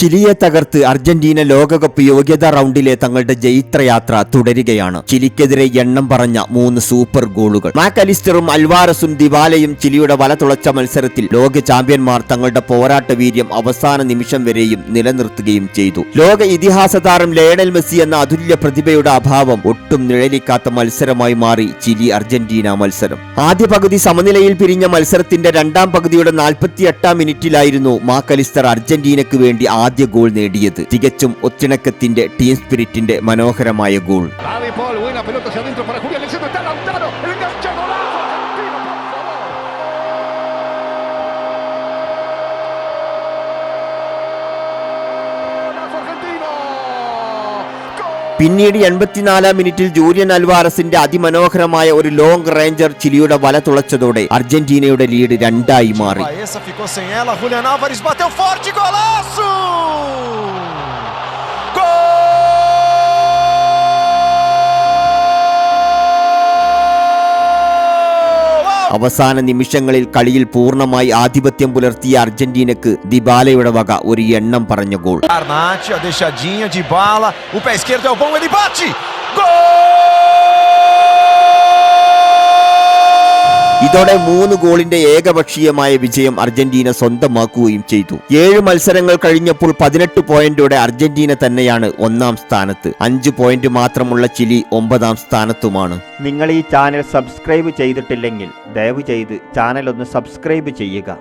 ചിലിയെ തകർത്ത് അർജന്റീന ലോകകപ്പ് യോഗ്യതാ റൗണ്ടിലെ തങ്ങളുടെ ജൈത്രയാത്ര തുടരുകയാണ്. ചിലിക്കെതിരെ എണ്ണം പറഞ്ഞ മൂന്ന് സൂപ്പർ ഗോളുകൾ. മാക്കലിസ്റ്ററും അൽവാരസും ദിവാലയും ചിലിയുടെ വല തുളച്ച മത്സരത്തിൽ ലോക ചാമ്പ്യന്മാർ തങ്ങളുടെ പോരാട്ട വീര്യം അവസാന നിമിഷം വരെയും നിലനിർത്തുകയും ചെയ്തു. ലോക ഇതിഹാസ താരം ലയണൽ മെസ്സി എന്ന അതുല്യ പ്രതിഭയുടെ അഭാവം ഒട്ടും നിഴലിക്കാത്ത മത്സരമായി മാറി ചിലി അർജന്റീന മത്സരം. ആദ്യ പകുതി സമനിലയിൽ പിരിഞ്ഞ മത്സരത്തിന്റെ രണ്ടാം പകുതിയുടെ നാൽപ്പത്തിയെട്ടാം മിനിറ്റിലായിരുന്നു മാക്കലിസ്റ്റർ അർജന്റീനയ്ക്ക് വേണ്ടി ആദ്യ ഗോൾ നേടിയത് തികച്ചും ഒത്തിണക്കത്തിന്റെ ടീം സ്പിരിറ്റിന്റെ മനോഹരമായ ഗോൾ. പിന്നീട് എൺപത്തിനാലാം മിനിറ്റിൽ ജൂലിയൻ അൽവാരസിന്റെ അതിമനോഹരമായ ഒരു ലോങ് റേഞ്ചർ ചിലിയുടെ വല തുളച്ചതോടെ അർജന്റീനയുടെ ലീഡ് രണ്ടായി മാറി. അവസാന നിമിഷങ്ങളിൽ കളിയിൽ പൂർണമായി ആധിപത്യം പുലർത്തിയ അർജന്റീനക്ക് ദിബാലയുടെ വക ഒരു എണ്ണം പറഞ്ഞ ഗോൾ. ഇതോടെ മൂന്ന് ഗോളിന്റെ ഏകപക്ഷീയമായ വിജയം അർജന്റീന സ്വന്തമാക്കുകയും ചെയ്തു. ഏഴ് മത്സരങ്ങൾ കഴിഞ്ഞപ്പോൾ പതിനെട്ട് പോയിന്റോടെ അർജന്റീന തന്നെയാണ് ഒന്നാം സ്ഥാനത്ത്. അഞ്ച് പോയിന്റ് മാത്രമുള്ള ചിലി ഒമ്പതാം സ്ഥാനത്തുമാണ്. നിങ്ങൾ ഈ ചാനൽ സബ്സ്ക്രൈബ് ചെയ്തിട്ടില്ലെങ്കിൽ ദയവ് ചെയ്ത് ചാനൽ ഒന്ന് സബ്സ്ക്രൈബ് ചെയ്യുക.